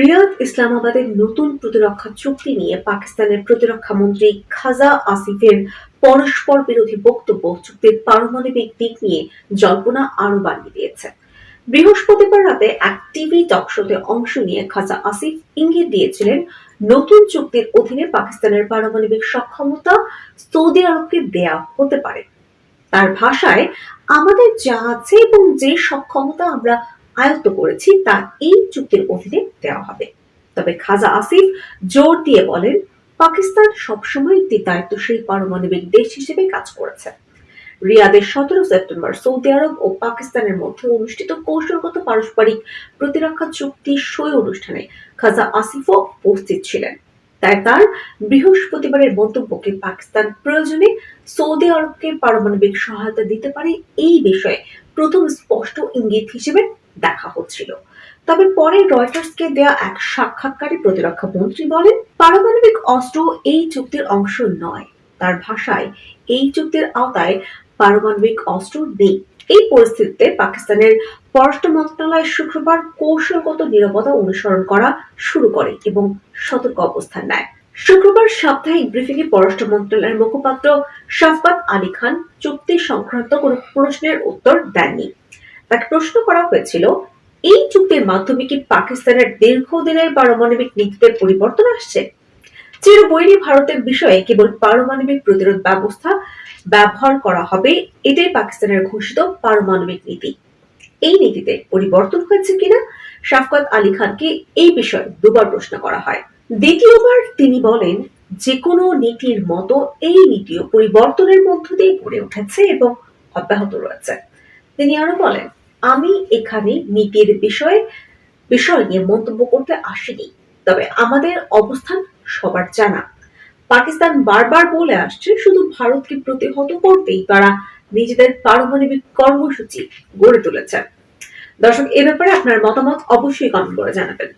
রিয়াদ ইসলামাবাদের নতুন প্রতিরক্ষা চুক্তি নিয়ে পাকিস্তানের প্রতিরক্ষা মন্ত্রী খাজা আসিফের পরস্পর বিরোধী বক্তব্য চুক্তির পারমাণবিক দিক নিয়ে জল্পনা আরও বাড়িয়ে দিয়েছে। বৃহস্পতিবার রাতে এক টিভি টক শোতে অংশ নিয়ে খাজা আসিফ ইঙ্গিত দিয়েছিলেন, নতুন চুক্তির অধীনে পাকিস্তানের পারমাণবিক সক্ষমতা সৌদি আরবকে দেয়া হতে পারে। তার ভাষায়, আমাদের যা আছে এবং যে সক্ষমতা আমরা আয়ত্ত করেছি, তা এই চুক্তির অধীনে দেওয়া হবে। তবে খাজা আসিফ জোর দিয়ে বলেন, পাকিস্তান সবসময় একটি দায়িত্বশীল পারমাণবিক দেশ হিসেবে কাজ করেছে। রিয়াদের সতেরো সেপ্টেম্বর সৌদি আরব ও পাকিস্তানের মধ্যে অনুষ্ঠিত কৌশলগত পারস্পরিক প্রতিরক্ষা চুক্তি সই অনুষ্ঠানে খাজা আসিফও উপস্থিত ছিলেন। তাই তার বৃহস্পতিবারের মন্তব্যকে পাকিস্তান প্রয়োজনে সৌদি আরবকে পারমাণবিক সহায়তা দিতে পারে এই বিষয়ে প্রথম স্পষ্ট ইঙ্গিত হিসেবে দেখা হচ্ছিল। তবে পরে রয়টার্সকে দেয়া এক সাক্ষাৎকারে প্রতিরক্ষা মন্ত্রী বলেন, পারমাণবিক অস্ত্র এই চুক্তির অংশ নয়। তার ভাষায়, এই চুক্তির আওতায় পারমাণবিক অস্ত্র নেই। এই পরিস্থিতিতে পাকিস্তানের পররাষ্ট্র মন্ত্রণালয় শুক্রবার কৌশলগত নিরাপত্তা অনুসরণ করা শুরু করে এবং সতর্ক অবস্থান নেয়। শুক্রবার সাপ্তাহিক ব্রিফিংয়ে পররাষ্ট্র মন্ত্রণালয়ের মুখপাত্র শাফকাত আলী খান চুক্তি সংক্রান্ত কোনো প্রশ্নের উত্তর দেননি। তাকে প্রশ্ন করা হয়েছিল, এই চুক্তির মাধ্যমে কি পাকিস্তানের দীর্ঘদিনের পারমাণবিক নীতিতে পরিবর্তন আসছে? চিরবৈরী ভারতের বিষয়ে কেবল পারমাণবিক প্রতিরোধ ব্যবস্থা ব্যবহার করা হবে, এটাই পাকিস্তানের ঘোষিত পারমাণবিক নীতি। এই নীতিতে পরিবর্তন হয়েছে কিনা? শাফকাত আলী খানকে এই বিষয়ে দুবার প্রশ্ন করা হয়। দ্বিতীয়বার তিনি বলেন যে কোনো নীতির মতো এই নীতিও পরিবর্তনের মধ্য দিয়ে গড়ে উঠেছে এবং অব্যাহত রয়েছে। তিনি আরও বলেন আমি এখানে নীতির বিষয়ে, বিষয় নিয়ে মন্তব্য করতে আসিনি। তবে আমাদের অবস্থান সবার জানা। পাকিস্তান বারবার বলে আসছে, শুধু ভারতকে প্রতিহত করতেই তারা নিজেদের পারমাণবিক কর্মসূচি গড়ে তুলেছে। দর্শক, এ ব্যাপারে আপনার মতামত অবশ্যই কমেন্ট করে জানাবেন।